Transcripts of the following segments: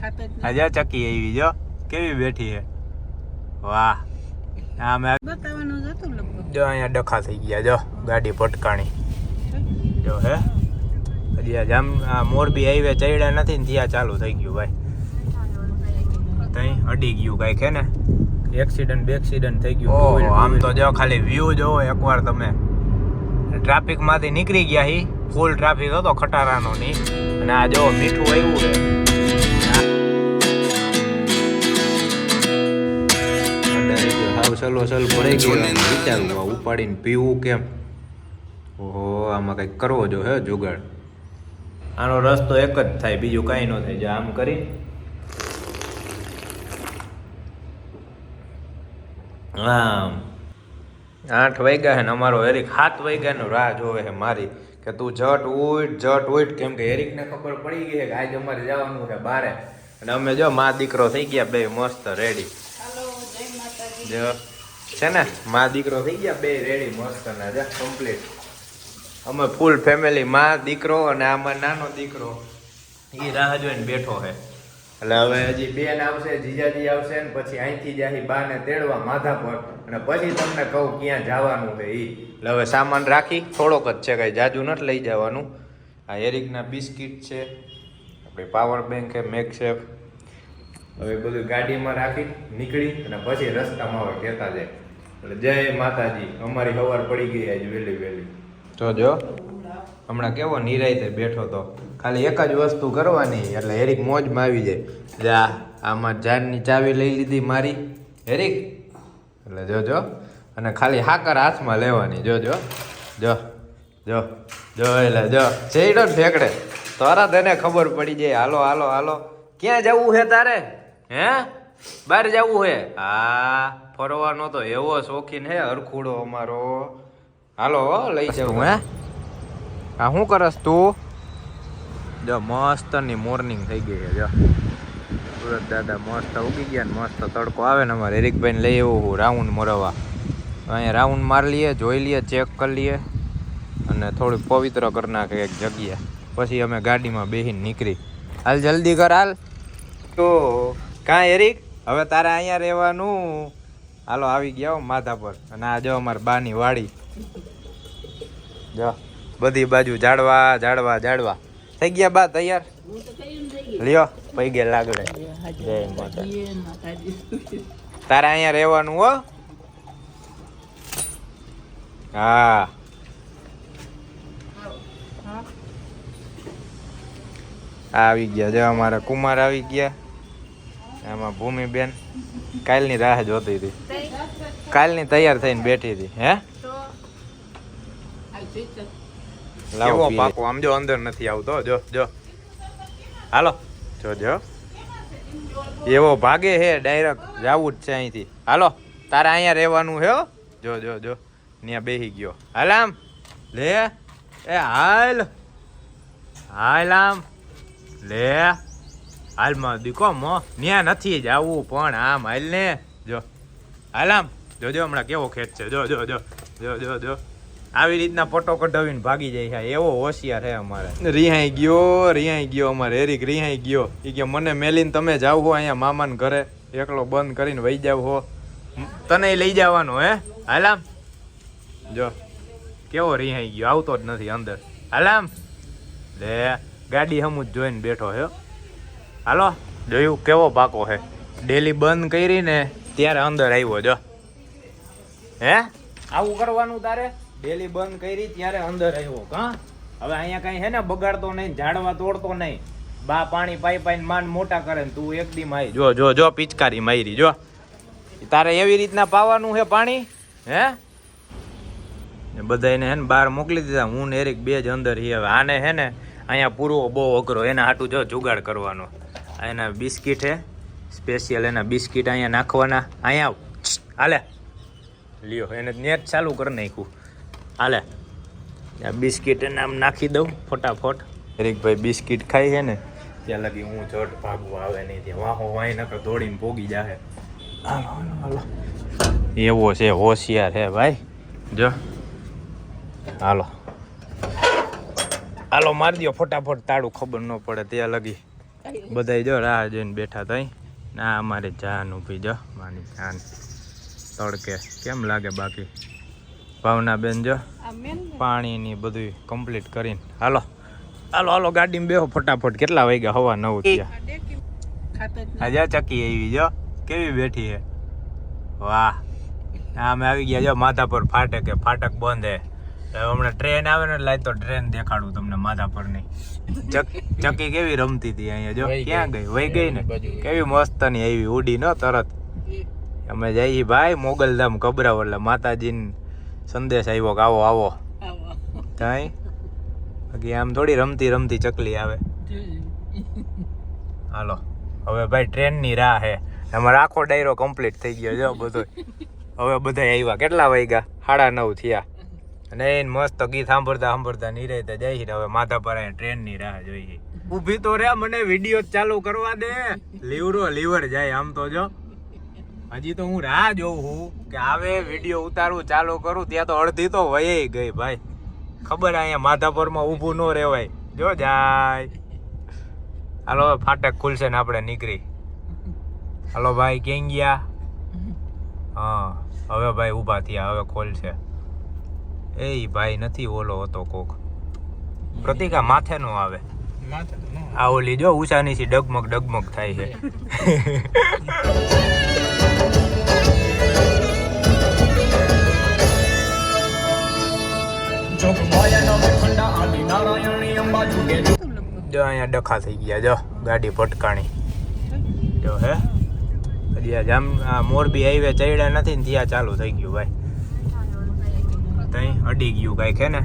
ખાતો જ ચકી આવી જો. કેવી બેઠી હે વાહ. હા મેં બતાવવાનું હતું લગભગ. જો અહીંયા ડખા થઈ ગયા જો ગાડી ભટકાણી. જો હે. હજી આ જામ આ મોરબી હાઈવે ચડ્યા નથી ને ત્યાં ચાલુ થઈ ગયું ભાઈ. તઈ અડી ગયું કાંઈક હે ને? એક્સિડન્ટ બેક્સિડન્ટ થઈ ગયું આમ તો જો ખાલી વ્યૂ જોવો એકવાર તમે. ટ્રાફિકમાંથી નીકળી ગયા હી. ફૂલ ટ્રાફિક હતો ખટારાનો ની. અને આ જો મીઠું આવ્યું છે. સલો સલ પડી ગયો વિચારું ઉપાડીને પીવું કેમ? ઓહો આમાં કંઈક કરવો જો હે જુગાડ. આનો રસ્તો એક જ થાય બીજું કાંઈ ન થાય. જો આમ કરી. આમ. આઠ વાગ્યા છે ને અમારો હેરિક સાત વાગ્યાનો રાહ જોવે હે મારી. કે તું જટ ઉઠ જટ ઉઠ. કેમ કે હેરિકને ખબર પડી ગઈ છે કે આજે અમારે જવાનું છે બારે. અને અમે જો મા દીકરો થઈ ગયા બે મસ્ત રેડી જો, છે ને? મા દીકરો થઈ ગયા, બે રેડી, મસ્ત ના, જા કમ્પ્લીટ અમે ફૂલ ફેમિલી મા દીકરો અને આમાં નાનો દીકરો. એ રાહ જોઈને બેઠો છે એટલે હવે હજી બેન આવશે, જીજાજી આવશે ને પછી અહીંથી જાહી બાને તેડવા માથા પર અને પછી તમને કહું ક્યાં જવાનું છે એ એટલે હવે સામાન રાખી, થોડોક જ છે કાંઈ, જાજુ નથી લઈ જવાનું. આ એરિકના બિસ્કિટ છે, આપણી પાવર બેંક છે મેકસેફ હવે બધું ગાડીમાં રાખી, નીકળી અને પછી રસ્તામાં હવે કહેતા જાય. એટલે જય માતાજી, અમારી સવાર પડી ગઈ આજ વહેલી વહેલી. તો જો, હમણાં કેવો નિરાયતે બેઠો તો. ખાલી એક જ વસ્તુ કરવાની, એટલે હેરિક મોજમાં આવી જાય. જા આમાં જાનની ચાવી લઈ લીધી મારી. હેરિક એટલે જો જો. અને ખાલી હાકર હાથમાં લેવાની. જોજો જો. જો જો. એટલે જો. ચેડો ફેંકડે. તરત એને ખબર પડી જાય, હાલો હાલો હાલો. ક્યાં જવું છે તારે? હે? બહાર જવું હે? હા ફરવાનો તો એવો શોખીન હે હરખુડો અમારો. હાલો લઈ જાઉં. હે? આ શું કરસ તું? જો મસ્તની મોર્નિંગ થઈ ગઈ છે જો. સુરત દાદા મસ્ત ઉગી ગયા ને મસ્ત તડકો આવે ને અમારે. એરિકભાઈને લઈ આવું હું રાઉન્ડ મરવા. અહીંયા રાઉન્ડ મારી લઈએ જોઈ લઈએ ચેક કરી લઈએ અને થોડુંક પવિત્ર કરી નાખે એક જગ્યા. પછી અમે ગાડીમાં બેસીને નીકળી. હાલ જલ્દી કર હાલ. તો કાં એરિક હવે તારે અહીંયા રહેવાનું? હાલો, આવી ગયા માથા પર અને આ જો અમારી બાની વાડી. જો, બધી બાજુ ઝાડવા ઝાડવા ઝાડવા. થઈ ગયા બા, તૈયાર? લ્યો પૈ પૈગે લાગડે. જય માતા. તારે અહીંયા રહેવાનું હા? હા. આવી ગયા, જો અમારા કુમાર આવી ગયા. આમાં ભૂમિબેન કાલની રાહ જોતી હતી. કાલની તૈયાર થઈને બેઠી હતી હે? લાવો પાકો? આમ જો અંદર નથી આવતો જો જો. હાલો. જો જો. એવો ભાગે હે ડાયરેક્ટ જાવું જ છે અહીંથી. હાલો તારે અહીંયા રહેવાનું હે. જો જો જો. ત્યાં બેહી ગયો. હાલ આમ. લે. એ હાલ. હાલ આમ. લે. હાલમાં દીકો મો ત્યાં નથી જવું પણ આમ હાલ ને જો. હાલ આમ. જોજો હમણાં કેવો ખેંચ છે. જો જો જો જો જો જો. આવી રીતના ફોટો કઢાવીને ભાગી જાય છે. એવો હોશિયાર છે અમારે. રિહાઈ ગયો રિહાઈ ગયો અમારે. એરિક રિહાઈ ગયો. એ કે મને મેલીને તમે જાવ હો અહીંયા મામાને ઘરે. એકલો બંધ કરીને વહી જાવ હો. તને લઈ જવાનો, હે? હાલામ જો, કેવો રિહાઈ ગયો? આવતો જ નથી અંદર. હાલામ લે, ગાડી હમું જ જોઈને બેઠો હે. હાલો જોયું? કેવો પાકો હે ડેલી બંધ કરી ને ત્યારે અંદર આવ્યો જો. હે? આવું કરવાનું તારે? ડેલી બંધ કરી ત્યારે અંદર આવ્યો હા હવે અહીંયા કઈ હે ને બગાડતો નહીં ઝાડવા તોડતો નહીં. બા પાણી પાઈ પાઈને માન મોટા કરે ને તું એક દી મારી. જો જો જો પિચકારી મારી જો. તારે એવી રીતના પાવાનું છે પાણી? હે? ને બધાને હે ને બહાર મોકલી દીધા હું ને એરિક બે જ અંદર હી હવે આને હે ને અહીંયા પૂરવો બહુ અઘરો એના હાટું જો જુગાડ કરવાનો. એના બિસ્કિટ હે. સ્પેશિયલ એના બિસ્કિટ અહીંયા નાખવાના. અહીંયા હાલે. લ્યો, એને નેટ ચાલુ કરી નાખ્યું. હાલે. આ બિસ્કિટ એને આમ નાખી દઉં ફટાફટ. એરિકભાઈ બિસ્કિટ ખાઈ છે ને, ત્યાં લગી હું જટ ભાગવા આવે નહીં ત્યાં. વાહો વાય નકર દોડીને ભોગી જાહે. હાલો હાલો હાલો. એવો છે હોશિયાર હે ભાઈ. જો. હાલો. હાલો, મારી દો ફટાફટ. તાળું ખબર ન પડે, ત્યાં લગી. બધા જો રાહ જોઈને બેઠા થઈ ના અમારે જાન ઊભી જો માની જાન તડકે. કેમ લાગે બાકી? ભાવના બેન જો પાણીની મેન પાણી ની બધું કમ્પ્લીટ કરીને. હાલો. હાલો હાલો ગાડીમાં બેહો ફટાફટ. કેટલા વાગ્યા? હવા નવ થયા. આ ડેકી ખાતો જ આજે ચકી આવી જો. કેવી બેઠી હે? વાહ. આ અમે આવી ગયા જો માથા પર ફાટક. ફાટક બંધ હે. હમણાં ટ્રેન આવે ને લાય તો ટ્રેન દેખાડું તમને માથા પરની ચકી કેવી રમતી હતી અહીંયા જો? ક્યાં ગઈ? વહી ગઈ ને? કેવી મસ્તની આવી ઉડી ન તરત. અમે જઈએ ભાઈ મોગલધામ કબરાવ એટલે માતાજી સંદેશ આવ્યો કે આવો આવો. કઈ? બાકી આમ થોડી રમતી રમતી ચકલી આવે. હાલો. હવે ભાઈ ટ્રેનની રાહ હે. અમારો આખો ડાયરો કમ્પ્લીટ થઈ ગયો જો બધો હવે બધા આવ્યા કેટલા વાગ્યા સાડા નવ થયા. અને એને મસ્ત ગીત સાંભળતા સાંભળતા નિરાયતે જાય છે, હવે માથા પર ટ્રેનની રાહ જોઈએ ઊભી તો રહ્યા મને વીડિયો ચાલુ કરવા દે. લીવરો લીવર જાય આમ તો જો. હજી તો હું રાહ જોઉં છું કે આવે વીડિયો ઉતારું, ચાલુ કરું, ત્યાં તો અડધી તો વયે ગઈ ભાઈ. ખબર અહીંયા માધાપરમાં ઊભું ન રહેવાય. જો જાય. હાલો ફાટક ખુલશે ને આપણે નીકળી. હાલો, ભાઈ, ક્યાં ગયા? હા, હવે ભાઈ ઊભા થયા, હવે ખોલશે. એ ભાઈ નથી ઓલો હતો કોક. પ્રતિકા માથે નો આવે. આ ઓલી જો ઉષાની ડગમગ ડગમગ થાય છે. જો અહીંયા ડખા થઈ ગયા જો ગાડી ભટકાણી. જો હે. હજી આ જામ આ મોરબી હાઈવે ચડ્યા નથી ને ત્યાં ચાલુ થઈ ગયું ભાઈ. તઈ અડી ગયું કાંઈક હે ને?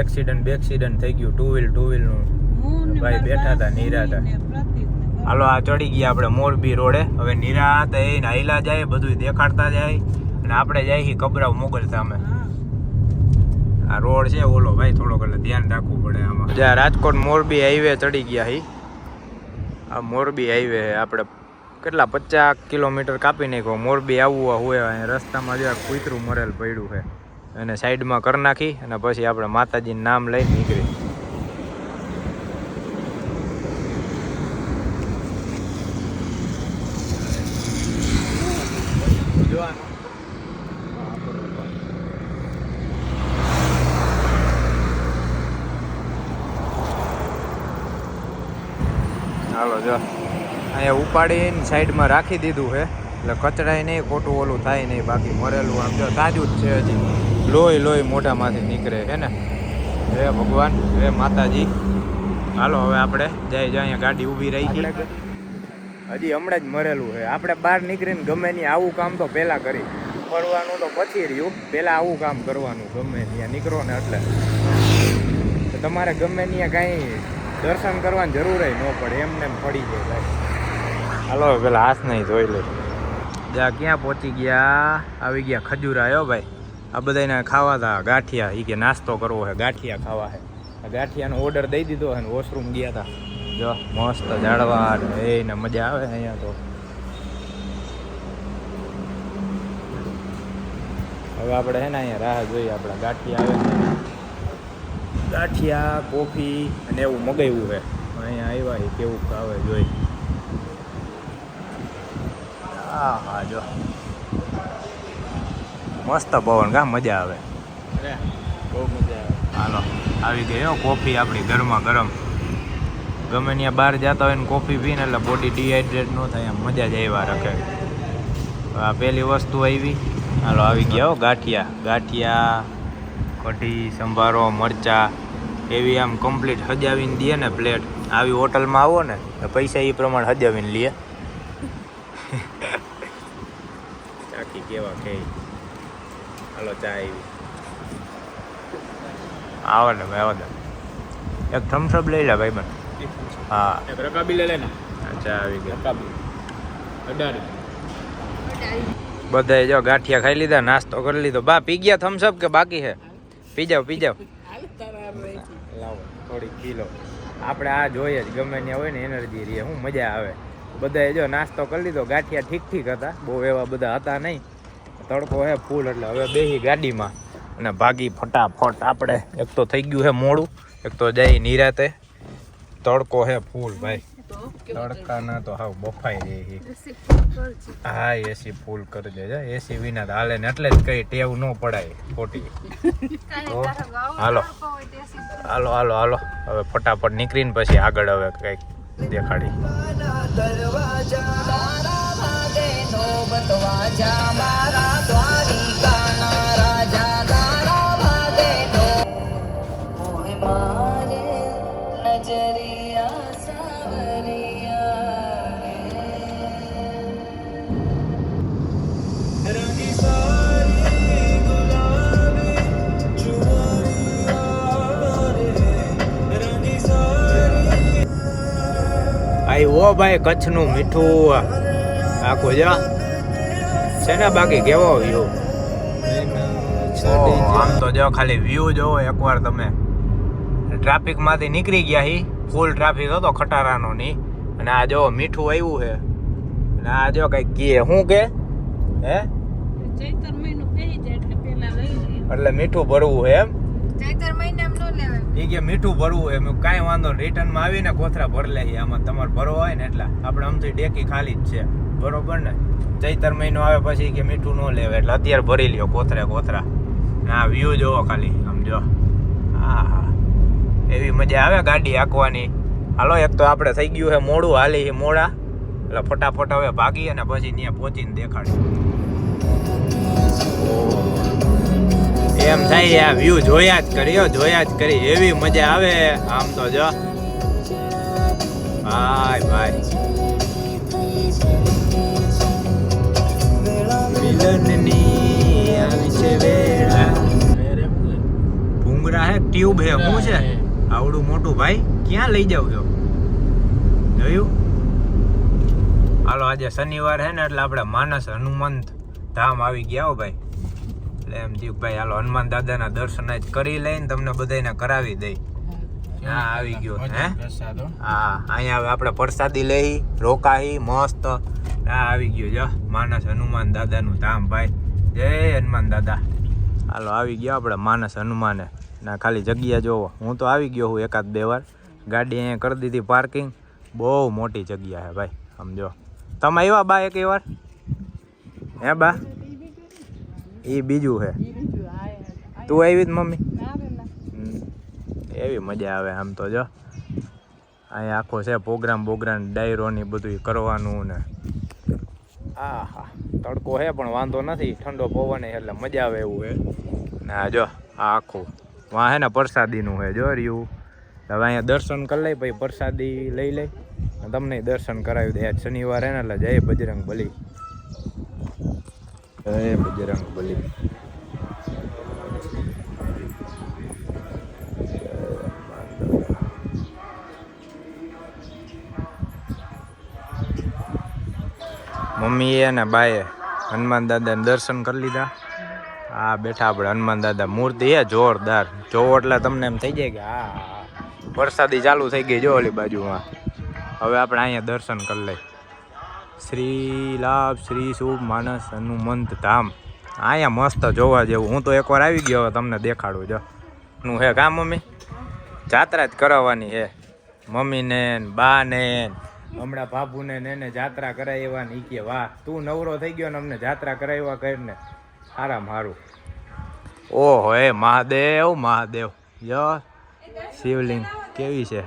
એક્સિડન્ટ બે એક્સિડન્ટ થઈ ગયું ટુ વ્હીલ ટુ વ્હીલનું ભાઈ બેઠા હતા નિરાતા. હાલો આ ચડી ગયા આપણે મોરબી રોડે. હવે નિરાત એ નાઈલા જાય બધું દેખાડતા જાય. અને આપણે જાય છીએ કબરાવ મોગલ સામે. આ રોડ છે ઓલો ભાઈ થોડોક એટલે ધ્યાન રાખવું પડે આમાં. જ્યાં રાજકોટ મોરબી હાઈવે ચડી ગયા હી. આ મોરબી હાઈવે આપણે કેટલા પચાસ કિલોમીટર કાપી નાખ્યો. મોરબી આવવું હોય રસ્તામાં જ્યાં કૂતરું મરેલ પડ્યું છે. અને સાઈડમાં કરી નાખી અને પછી આપણે માતાજીનું નામ લઈને નીકળી હાલો, જો. અહીંયા ઉપાડીને સાઈડમાં રાખી દીધું છે. એટલે કચડાય નહીં, ખોટું ઓલું થાય નહીં, બાકી મરેલું આમ જો તાજું જ છે હજી. લોહી લોહી મોઢામાંથી નીકળે છે ને? હે ભગવાન હે માતાજી. હાલો હવે આપણે જાય જાય અહીંયા ગાડી ઊભી રહી છે. હજી હમણાં જ મરેલું છે. આપણે બહાર નીકળીને ગમે ત્યાં આવું કામ તો પહેલાં કરી. ફરવાનું તો પછી રહ્યું. પહેલાં આવું કામ કરવાનું ગમે ત્યાં નીકળો ને એટલે. તમારે ગમે ત્યાં કાંઈ દર્શન કરવાની જરૂર ન પડે. એમને એમ પડી જાય ભાઈ હાલો પેલા હાથ નહીં ધોઈ લે. ક્યાં પહોંચી ગયા? આવી ગયા ખજૂરા આવ્યો ભાઈ. આ બધાને ખાવા હતા ગાંઠિયા એ કે નાસ્તો કરવો છે ગાંઠિયા ખાવા છે ગાંઠિયાનો ઓર્ડર દઈ દીધો અને વોશરૂમ ગયા હતા જો, મસ્ત ને એને મજા આવે અહીંયા તો. હવે આપણે હે ને અહીંયા રાહ જોઈએ, આપણે ગાંઠિયા આવે ને ગાંઠિયા, કોફી અને એવું મગાવ્યું છે અહીંયા આવ્યા છે કેવું આવે જોઈ. હા હા જો. મસ્ત પવન કા મજા આવે. બહુ મજા આવે. હાલો આવી ગઈ હો કોફી આપણી ગરમા ગરમ. ગમે ત્યાં બહાર જતા હોય ને કોફી પીને એટલે બોડી ડિહાઈડ્રેટ ન થાય એમ મજા જ આવ્યા રાખે. આ પહેલી વસ્તુ આવી. હાલો આવી ગયા હો ગાંઠિયા. ગાંઠિયા કઢી સંભારો મરચા એવી આમ કમ્પ્લીટ હજાવીને દે ને પ્લેટ આવી હોટલમાં આવો ને તો પૈસા એ પ્રમાણે હજાવીને લે ચાકી કેવા કે હાલો ચા આવી આવો ને ભાઈ આવો ને. એક થમ્સઅપ લઈ લે ભાઈ મને. હા. એક રકાબી લે લે ને. ચા આવી ગઈ. રકાબી. અઢાર બધાએ જો ગાંઠિયા ખાઈ લીધા નાસ્તો કરી લીધો. બા પી ગયા થમ્સઅપ કે બાકી છે? પી જાવ પી જાવ લાવો થોડી કિલો આપણે આ જોઈએ જ ગમે ત્યાં હોય ને એનર્જી રહીએ શું મજા આવે. બધાએ જો નાસ્તો કરી લીધો ગાંઠિયા ઠીક ઠીક હતા. બહુ એવા બધા હતા નહીં. તડકો હે ફૂલ એટલે હવે બેહી ગાડીમાં. અને ભાગી ફટાફટ આપણે એક તો થઈ ગયું હે મોડું એક તો જાય નિરાતે. તડકો હે ફૂલ ભાઈ. તડકાના તો હાવ બફાઈ રહી. હા. એસી ફૂલ કરી દેજે એસી વિના તો હાલે ને એટલે જ કઈ ટેવ ન પડાય ખોટી. હાલો. હાલો હાલો હાલો. હવે ફટાફટ નીકળીને પછી આગળ હવે કંઈક દેખાડી. આવ્યો ભાઈ કચ્છનું મીઠું. આખું જા. છે ને બાકી કેવો વ્યૂ આમ તો જો ખાલી વ્યૂ જોવો એકવાર તમે. ટ્રાફિકમાંથી નીકળી ગયા હી. ફૂલ ટ્રાફિક હતો ખટારાનો ની. અને આ જો મીઠું આવ્યું છે. અને આ જો કઈ કે શું કે હે? ચૈતર મહિનો જાય એટલે પેલા લઈ એટલે મીઠું ભરવું છે એમ? ચૈતર મહિનામાં ન લેવાય. એ કે મીઠું ભરવું એમ કાંઈ વાંધો રિટર્નમાં આવીને કોથરા ભર લે આમાં તમારે ભરવો હોય ને એટલે. આપણે આમથી ડેકી ખાલી જ છે. બરોબર ને? ચૈતર મહિનો આવે પછી કે મીઠું ન લેવે એટલે અત્યારે ભરી લ્યો કોથરા કોથરા. ના વ્યૂ જોવો ખાલી આમ જો. હા હા. એવી મજા આવે ગાડી આંકવાની હાલો એક તો આપણે થઈ ગયું છે મોડું હાલી છે મોડા. એટલે ફટાફટ હવે ભાગી અને પછી ત્યાં પહોંચીને દેખાડી એમ થાય આ વ્યૂ જોયા જ કરી હો, જોયા જ કરી. એવી મજા આવે આમ તો જો. ભાઈ ભાઈ. આવી છે વેળા? ભૂંગરા હે ટ્યુબ હે શું છે? આવડું મોટું ભાઈ ક્યાં લઈ જાવ છો? જોયું? હાલો આજે શનિવાર હે ને એટલે આપણે માનસ હનુમંત ધામ આવી ગયા હો ભાઈ. એટલે એમ થયું ભાઈ હાલો હનુમાન દાદાના દર્શન જ કરી લઈને તમને બધાને કરાવી દઈ. હા આવી ગયો હે. હા અહીંયા આપણે પ્રસાદી લઈ રોકાઈ મસ્ત આ આવી ગયો જો માનસ હનુમાન દાદાનું ધામ, ભાઈ. જય હનુમાન દાદા. હાલો, આવી ગયો આપણે માનસ હનુમાને. ના, ખાલી જગ્યા જોવો. હું તો આવી ગયો હું એકાદ બે વાર. ગાડી અહીંયા કરી દીધી, પાર્કિંગ. બહુ મોટી જગ્યા છે, ભાઈ. સમજો તમે આવ્યા બા એક વાર? હે બા? એ બીજું છે. તું આવી જ, મમ્મી? એવી મજા આવે આમ તો, જો. અહીંયા આખો છે પ્રોગ્રામ બોગ્રામ ડાયરો ની બધું કરવાનું ને. હા હા તડકો હે પણ વાંધો નથી, ઠંડો પવન એટલે મજા આવે એવું હે. ના જો, આ આખું, વાં હે ને પ્રસાદીનું હે, જો રહ્યું. હવે અહીંયા દર્શન કરી લઈ, પછી પ્રસાદી લઈ લઈ. તમને દર્શન કરાવી દે શનિવાર ને એટલે જય બજરંગ બલી. જય બજરંગ બલી. મમ્મીએ અને બાએ હનુમાન દાદાને દર્શન કરી લીધા. આ બેઠા આપણે હનુમાન દાદા મૂર્તિ હે, જોરદાર. જોવો એટલે તમને એમ થઈ જાય કે હા. વરસાદી ચાલુ થઈ ગઈ જો ઓલી બાજુમાં. હવે આપણે અહીંયા દર્શન કરી લઈ શ્રી લાભ શ્રી શુભ માનસ હનુમંત ધામ. અહીંયા મસ્ત જોવા જેવું. હું તો એકવાર આવી ગયો, હવે તમને દેખાડું જો. હું હે કા મમ્મી? જાત્રા જ કરાવવાની હે. મમ્મીને બાને હમણાં બાબુને ને એને જાત્રા કરાવ્યા ને કે વાહ, તું નવરો થઈ ગયો ને અમને જાત્રા કરાવ્યા કરીને. આરામ સારું ઓહો, એ મહાદેવ મહાદેવ. જો શિવલિંગ કેવી છે?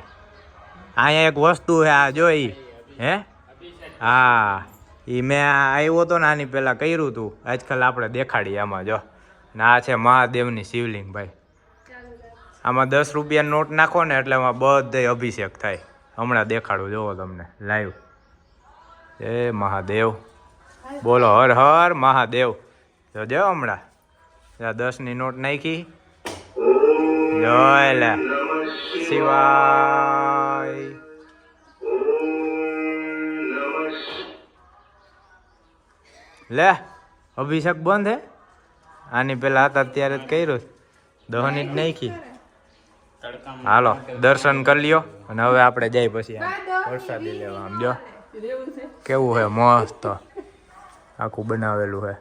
અહીંયા એક વસ્તુ છે, આ જોઈ. હે? હા એ મેં આવ્યો તો ને આની પહેલાં કર્યું હતું આજકાલ આપણે દેખાડીએ આમાં, જો. ને આ છે મહાદેવની શિવલિંગ, ભાઈ. આમાં દસ રૂપિયા નોટ નાખો ને એટલે આમાં બધે અભિષેક થાય. હમણાં દેખાડું, જોવો તમને લાઈવ એ મહાદેવ. બોલો, હર હર મહાદેવ. જોજો હમણાં. દસ દસની નોટ નાખી. જય લે. શિવાય. લે, અભિષેક બંધ હે? આની પેલા હતા ત્યારે જ કર્યું. દહની જ નાખી. હાલો દર્શન કરી લ્યો અને હવે આપણે જઈ પછી આમ પ્રસાદી લેવા આમ જો. કેવું છે મસ્ત. આખું બનાવેલું છે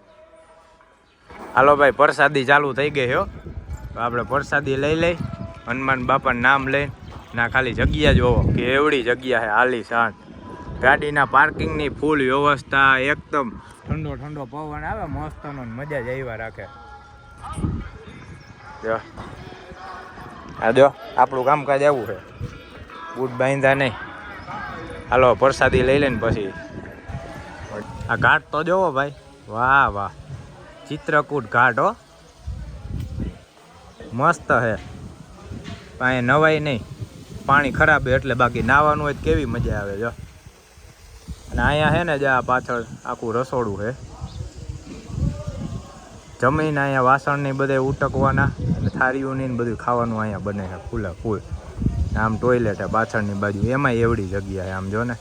હાલો ભાઈ પ્રસાદી ચાલુ થઈ ગઈ હો. તો આપણે પ્રસાદી લઈ લઈ હનુમાન બાપાનું નામ લઈ ના ખાલી જગ્યા જોવો કે એવડી જગ્યા છે હાલી સાંઠ ગાડીના પાર્કિંગની ફૂલ વ્યવસ્થા એકદમ. ઠંડો ઠંડો પવન આવે મસ્તનો ને મજા જ આવ્યા રાખે. જો. આ જો, આપણું કામકાજ આવું છે. બૂટ બાંધ્યા નહીં. હાલો, પ્રસાદી લઈ લઈને પછી. આ ઘાટ તો જોવો ભાઈ. વાહ વાહ. ચિત્રકૂટ ઘાટ, હો. મસ્ત હે પાણી નવાય નહીં. પાણી ખરાબ હે એટલે બાકી નાવાનું હોય કેવી મજા આવે, જો. અને અહીંયા હે ને જ પાછળ આખું રસોડું છે. જમીન અહીંયા વાસણ ને બધે ઉટકવાના. અને ને બધું ખાવાનું અહીંયા બને છે ફૂલે ફૂલ આમ ટોયલેટ પાછળની બાજુ એમાં એવડી જગ્યા આમ જો ને.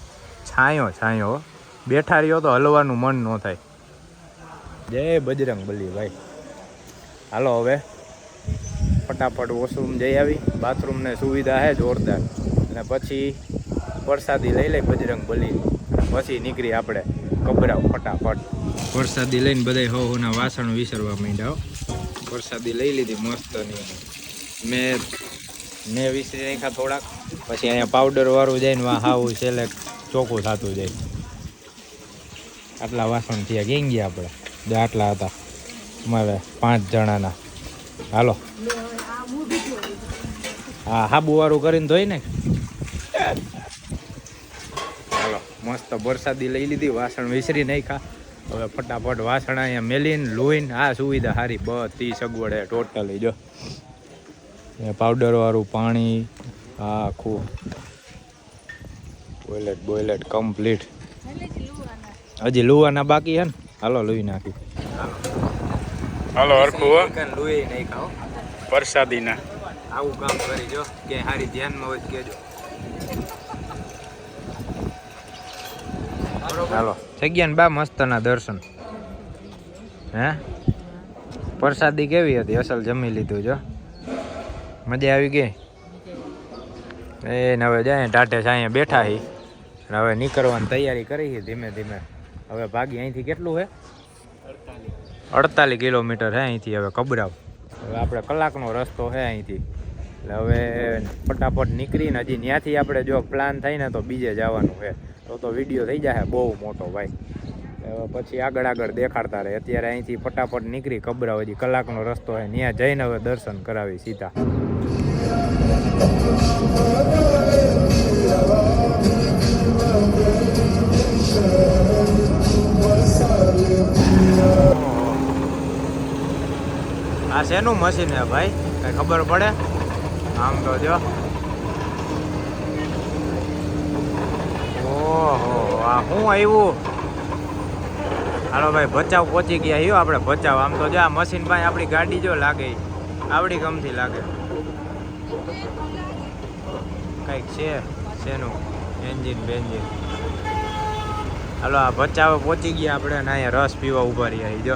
છાંયો છાંયો. બેઠા રહ્યો તો હલવાનું મન ન થાય. જય બજરંગ બલી ભાઈ. હાલો હવે. ફટાફટ વોશરૂમ જઈ આવી. બાથરૂમને સુવિધા છે જોરદાર. અને પછી વરસાદી લઈ લઈ બજરંગ બલી. પછી નીકળી આપણે કબરાવ ફટાફટ. વરસાદી લઈને બધા હોના વાસણ વિસરવા માંડ્યા વરસાદી લઈ લીધી મસ્તની મેં મેં વિસરી નાખ્યા થોડાક, પછી અહીંયા પાવડર વાળું જાય ને વા હાવું છેલ્લે ચોખ્ખું થતું જાય. આટલા વાસણ થયા કેમ ગયા આપણે. જે આટલા હતા. અમારે પાંચ જણાના. હાલો. હા, હાબુ વાળું કરીને ધોઈ ને હાલો, મસ્ત વરસાદી લઈ લીધી, વાસણ વિસરી નાખ્યા. હવે ફટાફટ વાસણ અહીંયા મેલીને લોહીને આ સુવિધા સારી બધી સગવડ હે ટોટલી જો. પાવડર વાળું પાણી આખું. બોયલેટ બોયલેટ કમ્પ્લીટ હજી લુવાના બાકી હે ને? હાલો લુઈ નાખી. હાલો હરખું લુઈ નહીં ખાઓ પ્રસાદીના. આવું કામ કરી જો. કે સારી ધ્યાનમાં હોય તો હાલો. જગ્યા બા મસ્તના દર્શન. હે? પ્રસાદી કેવી હતી? અસલ જમી લીધું જો. મજા આવી ગઈ? એ ને હવે જાય ટાટે અહીંયા બેઠા હી. હવે નીકળવાની તૈયારી કરી છે ધીમે ધીમે. હવે ભાગી અહીંથી કેટલું હે? અડતાલીસ કિલોમીટર હે અહીંથી હવે કબરાવ. હવે આપણે કલાકનો રસ્તો હે અહીંથી. એટલે હવે ફટાફટ નીકળીને હજી ત્યાંથી આપણે જો પ્લાન થાય ને તો બીજે જવાનું છે તો તો વીડિયો થઈ જાય બહુ મોટો ભાઈ. પછી આગળ આગળ દેખાડતા રહે. અત્યારે અહીંથી ફટાફટ નીકળી કબરાવ હજી કલાકનો રસ્તો હોય ત્યાં જઈને હવે દર્શન કરાવી સીધા. આ શેનું મશીન હે ભાઈ? કઈ ખબર પડે? આમ તો જો. ઓહો હું આવ્યું? હાલો ભાઈ ભચાવ પહોંચી ગયા હયો આપણે. ભચાવ આમ તો જો આ મશીન પાસે આપણી ગાડી જો લાગે. આવડી ગમતી લાગે. કંઈક છે, શેનું? એન્જિન બેન્જિન. હાલો, આ ભચાવે પહોંચી ગયા આપણે અને અહીંયા રસ પીવા ઊભા રહ્યા જો.